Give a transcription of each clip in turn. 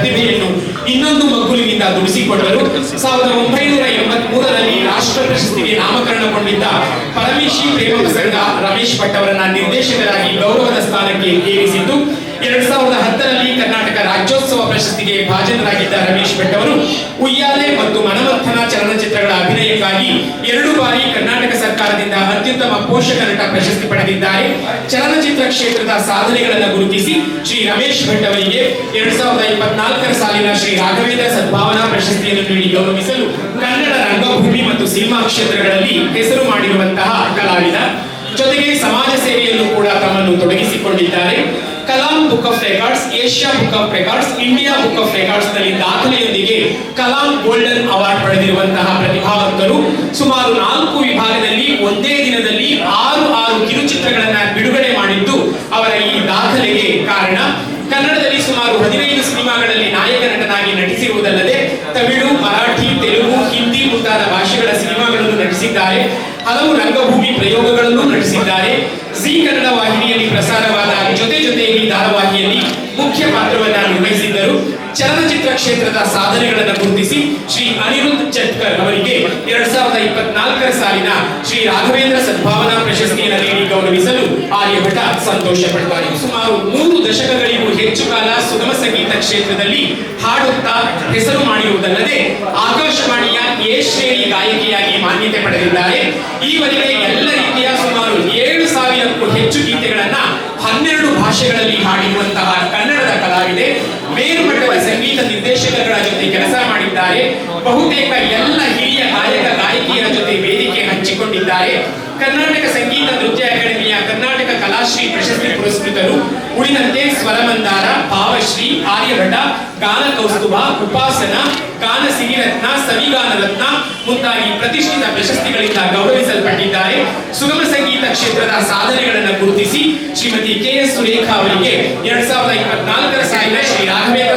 ಪ್ರತಿಭೆಯನ್ನು ಇನ್ನೊಂದು ಮಗ್ಗುಲಿನಿಂದ ದುಡಿಸಿಕೊಂಡರು ಸಾವಿರದ ಒಂಬೈನೂರ ಎಂಬತ್ ಮೂರರಲ್ಲಿ ರಾಷ್ಟ್ರ ಪ್ರಶಸ್ತಿಗೆ ನಾಮಕರಣಗೊಂಡಿದ್ದ ಪರಮೇಶಿ ಪ್ರೇಮ ಸಂಘ ರಮೇಶ್ ಭಟ್ ಅವರನ್ನ ನಿರ್ದೇಶಕರಾಗಿ ಗೌರವದ ಸ್ಥಾನಕ್ಕೆ ಏರಿಸಿದ್ದು, ಎರಡ್ ಸಾವಿರದ ಹತ್ತರಲ್ಲಿ ಕರ್ನಾಟಕ ರಾಜ್ಯೋತ್ಸವ ಪ್ರಶಸ್ತಿಗೆ ಭಾಜನರಾಗಿದ್ದ ರಮೇಶ್ ಭಟ್ ಅವರು ಉಯ್ಯಾಲೆ ಮತ್ತು ಮನವರ್ಥನ ಚಲನಚಿತ್ರಗಳ ಅಭಿನಯಕ್ಕಾಗಿ ಎರಡು ಬಾರಿ ಕರ್ನಾಟಕ ಪೋಷಕ ನಟ ಪ್ರಶಸ್ತಿ ಪಡೆದಿದ್ದಾರೆ. ಚಲನಚಿತ್ರ ಕ್ಷೇತ್ರದ ಸಾಧನೆಗಳನ್ನು ಗುರುತಿಸಿ ಶ್ರೀ ರಮೇಶ್ ಭಟ್ ಅವರಿಗೆ ಎರಡ್ ಸಾವಿರದ ಇಪ್ಪತ್ನಾಲ್ಕರ ಸಾಲಿನ ಶ್ರೀ ರಾಘವೇಂದ್ರ ಸದ್ಭಾವನಾ ಪ್ರಶಸ್ತಿಯನ್ನು ನೀಡಿ ಗೌರವಿಸಲು ಕನ್ನಡ ರಂಗಭೂಮಿ ಮತ್ತು ಸಿನಿಮಾ ಕ್ಷೇತ್ರಗಳಲ್ಲಿ ಹೆಸರು ಮಾಡಿರುವಂತಹ ಕಲಾವಿದ. ಜೊತೆಗೆ ಸಮಾಜ ಸೇವೆಯಲ್ಲೂ ಕೂಡ ತಮ್ಮನ್ನು ತೊಡಗಿಸಿಕೊಂಡಿದ್ದಾರೆ. Kalam book of records, Asia book of records, India book of ರೆಕಾರ್ಡ್ಸ್ನಲ್ಲಿ ದಾಖಲೆಯೊಂದಿಗೆ ಕಲಾಂ ಗೋಲ್ಡನ್ ಅವಾರ್ಡ್ ಪಡೆದಿರುವಂತಹ ಪ್ರತಿಭಾವಂತರು ಸುಮಾರು ನಾಲ್ಕು ಹದಿನೈದು ಸಿನಿಮಾಗಳಲ್ಲಿ ನಾಯಕ ನಟನಾಗಿ ನಟಿಸಿರುವುದಲ್ಲದೆ ತಮಿಳು, ಮರಾಠಿ, ತೆಲುಗು, ಹಿಂದಿ ಮುಂತಾದ ಭಾಷೆಗಳ ಸಿನಿಮಾಗಳನ್ನು ನಟಿಸಿದ್ದಾರೆ. ಹಲವು ರಂಗಭೂಮಿ ಪ್ರಯೋಗಗಳನ್ನು ನಟಿಸಿದ್ದಾರೆ. ಜಿ ಕನ್ನಡ ವಾಹಿನಿಯಲ್ಲಿ ಪ್ರಸಾರವಾದ ಜೊತೆ ಜೊತೆಯಲ್ಲಿ ಧಾರಾವಾಹಿಯಲ್ಲಿ ಮುಖ್ಯ ಪಾತ್ರವನ್ನ ನಿರ್ವಹಿಸಿದ್ದರು. ಚಲನಚಿತ್ರ ಕ್ಷೇತ್ರದ ಸಾಧನೆಗಳನ್ನು ಗುರುತಿಸಿ ಶ್ರೀ ಅನಿರುದ್ಧ್ ಚಟ್ಕರ್ ಅವರಿಗೆ ಎರಡ್ ಸಾವಿರದ ಇಪ್ಪತ್ನಾಲ್ಕರ ಸಾಲಿನ ಶ್ರೀ ರಾಘವೇಂದ್ರ ಸದ್ಭಾವನಾ ಪ್ರಶಸ್ತಿಯನ್ನು ನೀಡಿ ಗೌರವಿಸಲು ಆರ್ಯಭಟ ಸಂತೋಷ ಪಡ್ತಾರೆ. ಸುಮಾರು ಮೂರು ದಶಕಗಳಿಗೂ ಹೆಚ್ಚು ಕಾಲ ಸುಗಮ ಸಂಗೀತ ಕ್ಷೇತ್ರದಲ್ಲಿ ಹಾಡುತ್ತಾ ಹೆಸರು ಮಾಡಿರುವುದಲ್ಲದೆ ಆಕಾಶವಾಣಿಯ ಎ ಶ್ರೇಣಿ ಗಾಯಕಿಯಾಗಿ ಮಾನ್ಯತೆ ಪಡೆದಿದ್ದಾರೆ. ಈವರೆಗೆ ಎಲ್ಲ ರೀತಿಯ ಸುಮಾರು ಏಳು ಸಾವಿರಕ್ಕೂ ಹೆಚ್ಚು ಗೀತೆಗಳನ್ನ ಹನ್ನೆರಡು ಭಾಷೆಗಳಲ್ಲಿ ಹಾಡಿರುವಂತಹ ಸಂಗೀತ ನಿರ್ದೇಶಕಗಳ ಜೊತೆ ಕೆಲಸ ಮಾಡಿದ್ದಾರೆ. ಬಹುತೇಕ ಎಲ್ಲ ಹಿರಿಯ ಗಾಯಕ, ಗಾಯಕಿಯರ ಜೊತೆ ವೇದಿಕೆ ಹಂಚಿಕೊಂಡಿದ್ದಾರೆ. ಕರ್ನಾಟಕ ಸಂಗೀತ ನೃತ್ಯ ಅಕಾಡೆಮಿಯ ಕರ್ನಾಟಕ ಕಲಾಶ್ರೀ ಪ್ರಶಸ್ತಿ ಪುರಸ್ಕೃತರು ಉಳಿದಂತೆ ಸ್ವರಮಂದಾರ, ಭಾವಶ್ರೀ ಆರ್ಯಭಟ ಗಾನ ಕೌಸ್ತುಭ, ಉಪಾಸನ, ಗಾನ ಸಿರಿರತ್ನ, ಸವಿಗಾನ ರತ್ನ ಮುಂತಾಗಿ ಪ್ರತಿಷ್ಠಿತ ಪ್ರಶಸ್ತಿಗಳಿಂದ ಗೌರವಿಸಲ್ಪಟ್ಟಿದ್ದಾರೆ. ಸುಗಮ ಸಂಗೀತ ಕ್ಷೇತ್ರದ ಸಾಧನೆಗಳನ್ನು ಗುರುತಿಸಿ ಶ್ರೀಮತಿ ಕೆ ಎಸ್ ಸುರೇಖಾ ಅವರಿಗೆ ಎರಡ್ ಸಾವಿರದ ಇಪ್ಪತ್ನಾಲ್ಕರ ಸಾಲಿನ ಶ್ರೀ ರಾಘವೇಂದ್ರ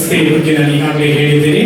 ವ್ಯವಸ್ಥೆ ಬಗ್ಗೆ ನಾನು ಈಗಾಗಲೇ ಹೇಳಿದ್ದೇನೆ